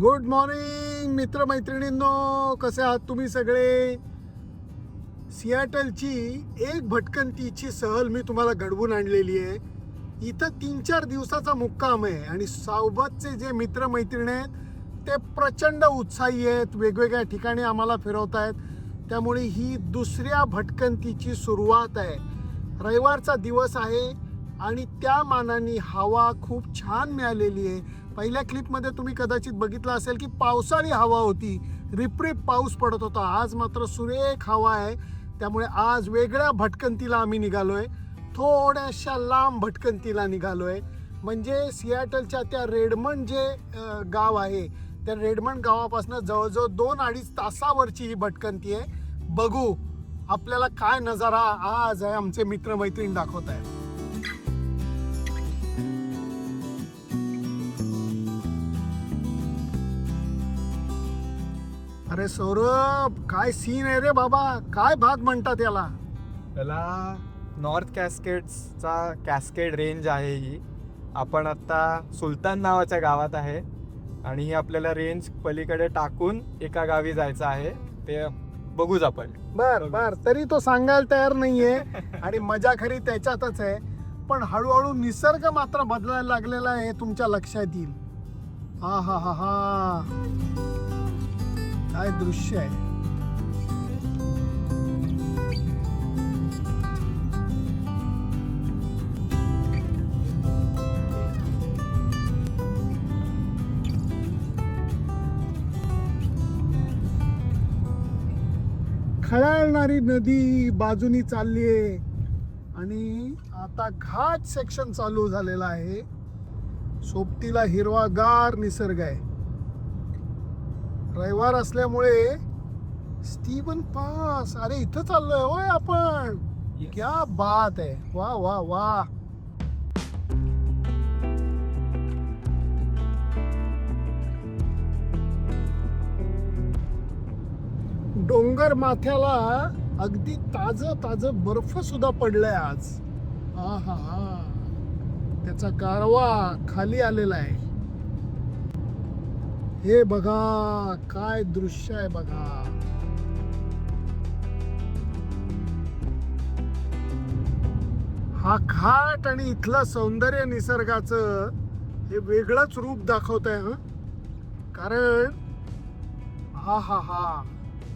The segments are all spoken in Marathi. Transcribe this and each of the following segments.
Good morning मित्रमैत्रिणींनो. कसे आहात तुम्ही सगळे? सियाटलची एक भटकंतीची सहल मी तुम्हाला घडवून आणलेली आहे. इथं तीन चार दिवसाचा मुक्काम आहे आणि सोबतचे जे मित्रमैत्रिणी आहेत ते प्रचंड उत्साही आहेत. वेगवेगळ्या ठिकाणी आम्हाला फिरवत आहेत त्यामुळे ही दुसऱ्या भटकंतीची सुरुवात आहे. रविवारचा दिवस आहे आणि त्या मानाने हवा खूप छान मिळालेली आहे. पहिल्या क्लिपमध्ये तुम्ही कदाचित बघितलं असेल की पावसाळी हवा होती. रिपरिप पाऊस पडत होता. आज मात्र सुरेख हवा आहे. त्यामुळे आज वेगळ्या भटकंतीला आम्ही निघालो आहे थोड्याशा लांब भटकंतीला निघालो आहे म्हणजे सियाटलच्या त्या रेडमंड जे गाव आहे त्या रेडमंड गावापासून जवळजवळ दोन अडीच तासावरची ही भटकंती आहे. बघू आपल्याला काय नजारा आज आहे आमचे मित्रमैत्रीण दाखवत आहे अरे सौरभ काय सीन आहे रे बाबा? काय भाग म्हणतात याला? त्याला नॉर्थ कॅस्केड्सचा कॅस्केड रेंज आहे ही. आपण आत्ता सुलतान नावाच्या गावात आहे. आणि ही आपल्याला रेंज पलीकडे टाकून एका गावी जायचं आहे. ते बघूच आपण. बर बर. तरी तो सांगायला तयार नाहीये. आणि मजा खरी त्याच्यातच आहे. पण हळूहळू निसर्ग मात्र बदलायला लागलेला आहे हे तुमच्या लक्षात येईल. हा हा हा हा. काय दृश्य आहे? खळाळणारी नदी बाजूनी चालली आहे. आणि आता घाट सेक्शन चालू झालेला आहे. सोबतीला हिरवागार निसर्ग आहे. रविवार असल्यामुळे स्टीवन पास अरे इथं चाललोय होय आपण. क्या बात आहे. वा वा वा. डोंगर माथ्याला अगदी ताज ताज बर्फ सुद्धा पडलाय आज. हा हा. हा त्याचा गारवा खाली आलेला आहे. हे बघा काय दृश्य आहे बघा. हा घाट आणि इथलं सौंदर्य निसर्गाचं हे वेगळंच रूप दाखवत आहे कारण हा हा हा.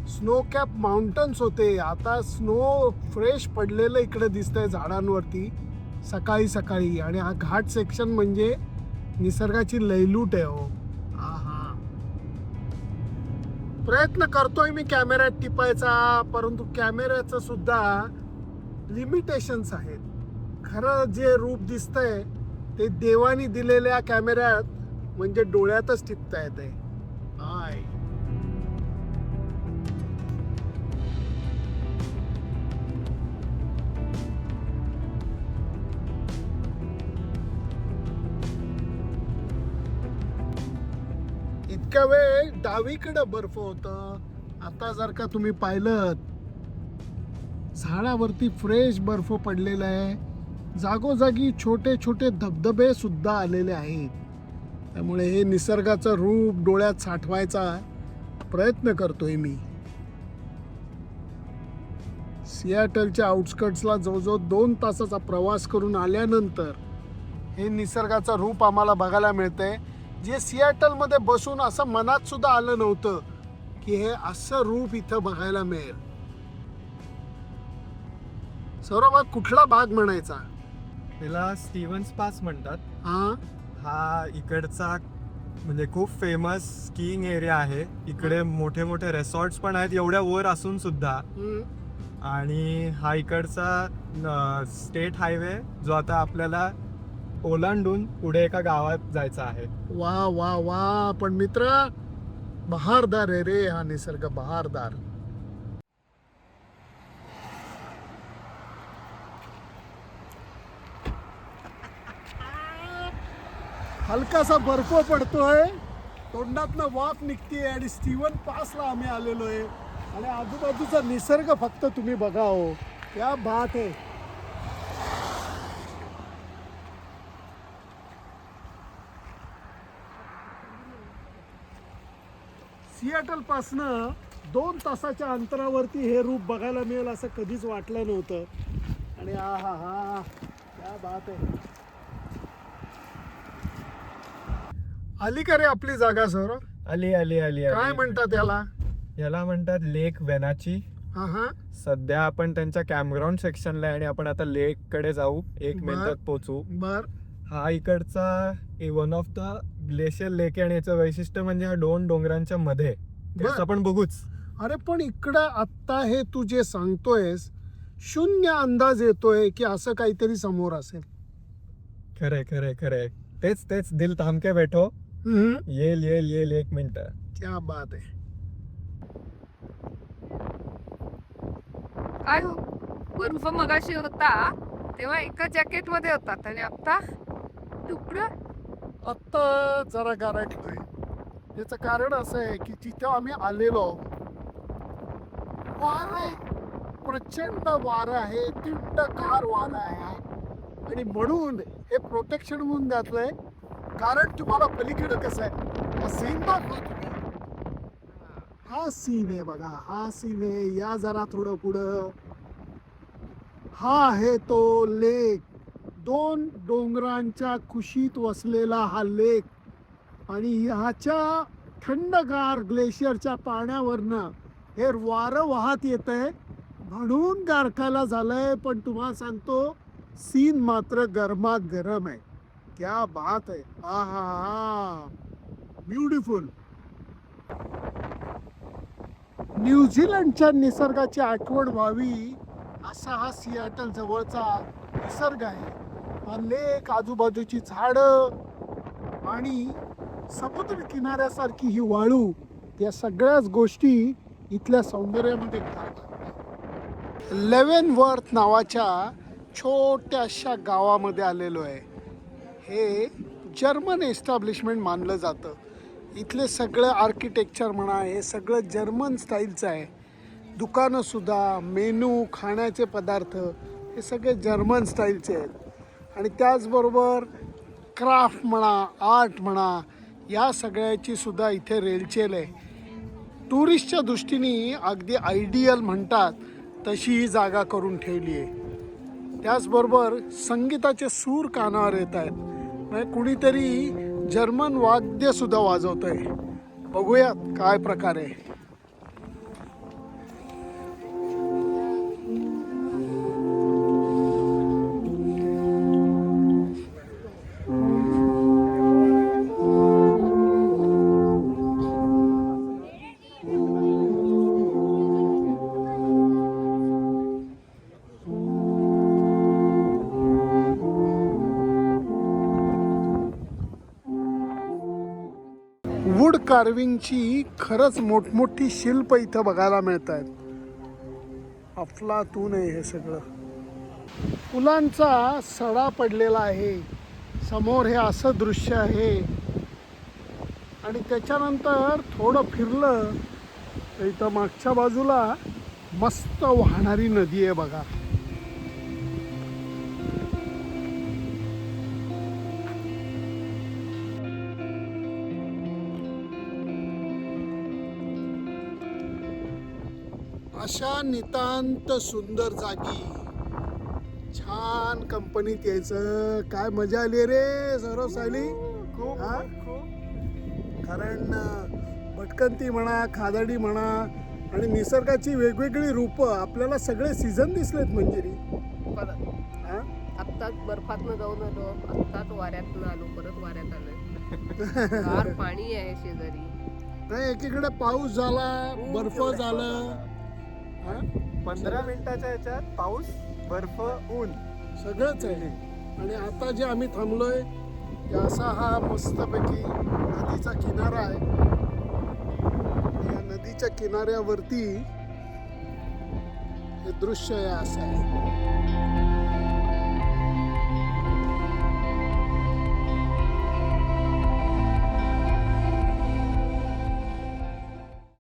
स्नो कॅप माउंटन्स होते. आता स्नो फ्रेश पडलेलं इकडे दिसतंय झाडांवरती सकाळी सकाळी. आणि हा घाट सेक्शन म्हणजे निसर्गाची लयलूट आहे हो. प्रयत्न करतोय मी कॅमेऱ्यात टिपायचा परंतु कॅमेऱ्याचं सुद्धा लिमिटेशन्स आहेत. खरं जे रूप दिसतंय ते देवानी दिलेल्या कॅमेऱ्यात म्हणजे डोळ्यातच टिपता येते आहे इतक्या वेळ डावीकडं बर्फ होतं. आता जर का तुम्ही पाहिलं झाडावरती फ्रेश बर्फ पडलेला आहे. जागोजागी छोटे छोटे धबधबे सुद्धा आलेले आहेत. त्यामुळे हे निसर्गाचं रूप डोळ्यात साठवायचा प्रयत्न करतोय मी. सियाटलच्या आउटस्कट्सला जवळजवळ दोन तासाचा प्रवास करून आल्यानंतर हे निसर्गाचं रूप आम्हाला बघायला मिळतंय. जे सियाटलमध्ये बसून असं मनात सुद्धा आलं नव्हतं की हे असं रूप इथं बघायला मिळेल. सौरभ कुठला भाग म्हणायचा? त्याला स्टीव्हन्स पास म्हणतात. हा? हा इकडचा म्हणजे खूप फेमस स्कीइंग एरिया आहे. इकडे मोठे मोठे रेसॉर्ट्स पण आहेत. एवढ्या वर असून सुद्धा. आणि हा इकडचा स्टेट हायवे जो आता आपल्याला ओलांडून पुढे एका गावात जायचं आहे. वा वा वा. पण मित्र बहारदार आहे रे हा निसर्ग बहारदार. हलकासा बर्फ पडतोय. तोंडातनं वाफ निघते आणि स्टीवन पासला आम्ही आलेलो आहे आणि आजूबाजूचा निसर्ग फक्त तुम्ही बघा हो. क्या बात आहे. सियाटल पासनं दोन तासाच्या अंतरावरती हे रूप बघायला मिळेल असं कधीच वाटलं नव्हतं. आणि आ हा हा क्या बात आहे. आली का रे आपली जागा सर आली आली आली काय. म्हणतात याला? याला म्हणतात लेक वेनाची. हा हा. सध्या आपण त्यांच्या कॅम्पग्राऊंड सेक्शनला आहे आणि आपण आता लेककडे जाऊ. एक बर. मिनिटात पोचू बर. हा इकडचा one of the glacier lake आणि याचं वैशिष्ट्य म्हणजे हा दोन डोंगरांच्या मध्ये. आपण बघूच. अरे पण इकडं आत्ता हे तू जे सांगतोयस शून्य अंदाज येतोय की असं काहीतरी समोर असेल. खरंय खरंय खरंय. तेच तेच. दिल थांबके बैठो. हम्म. येईल येईल येईल एक मिनिट. क्या बात आहे. काय हो? बर्फ मगाशी होता. तेव्हा एका जॅकेटमध्ये होतात आणि आता तुकडं आत्ता जरा गारटलोय याचं कारण असं आहे की जिथे आम्ही आलेलो वार आहे. प्रचंड वारं आहे थंडगार वारं आहे. आणि म्हणून हे प्रोटेक्शन म्हणून घातलंय कारण तुम्हाला पलीकडे कसं आहे हा सीन दाखवा तुम्ही. हा सीन आहे बघा हा सीन आहे. या जरा थोडं पुढं. हा आहे तो लेक. दोन डोंगरांच्या कुशीत वसलेला हा लेक आणि ह्याच्या थंडगार ग्लेशियरच्या पाण्यावरनं हे वारं वाहत येत आहे. म्हणून गारखायला झालं आहे पण तुम्हाला सांगतो सीन मात्र गरमात गरम आहे. क्या बात आहे. हा हा हा ब्युटिफुल. न्यूझीलंडच्या निसर्गाची आठवण व्हावी असा हा सियाटल जवळचा निसर्ग आहे. अनेक आजूबाजूची झाडं आणि समुद्र किनाऱ्यासारखी ही वाळू या सगळ्याच गोष्टी इथल्या सौंदर्यामध्ये लेवन वर्थ नावाच्या छोट्याशा गावामध्ये आलेलो आहे. हे जर्मन एस्टॅब्लिशमेंट मानलं जातं. इथले सगळं आर्किटेक्चर म्हणा हे सगळं जर्मन स्टाईलचं आहे. दुकानंसुद्धा मेनू खाण्याचे पदार्थ हे सगळे जर्मन स्टाईलचे आहेत. आणि त्याचबरोबर क्राफ्ट म्हणा आर्ट म्हणा या सगळ्याची सुद्धा इथे रेलचेल आहे. टुरिस्टच्या दृष्टीने अगदी आयडियल म्हणतात तशी ही जागा करून ठेवली आहे. त्याचबरोबर संगीताचे सूर कानावर येत आहेत. म्हणजे कुणीतरी जर्मन वाद्यसुद्धा वाजवतं आहे बघूयात काय प्रकार. आहे कार्विंगची खरंच मोठमोठी शिल्प इथं बघायला मिळत आहेत अफलातून आहे हे सगळं. फुलांचा सडा पडलेला आहे. समोर हे असं दृश्य आहे. आणि त्याच्यानंतर थोडं फिरलं तर इथं मागच्या बाजूला मस्त वाहणारी नदी आहे बघा. अशा नितांत सुंदर जागी. छान कंपनीत यायचं. काय मजा आली रे सौरव सायली? खूप हा? खूप. कारण भटकंती म्हणा खादाडी म्हणा आणि निसर्गाची वेगवेगळी रूपं आपल्याला सगळे सीझन दिसलेत मंजिरी. हा? आत्ताच बर्फातनं जाऊन आलो. आत्ताच वाऱ्यातनं आलो. परत वाऱ्यात गार पाणी आहे शेजारी. नाही एकीकडे पाऊस झाला बर्फ झालं? पंधरा मिनिटाच्या ह्याच्यात पाऊस बर्फ ऊन. सगळंच आहे. आणि आता जे आम्ही थांबलोय असा हा मस्तपैकी नदीचा किनारा आहे. या नदीच्या किनाऱ्यावरती हे दृश्य आहे असं आहे.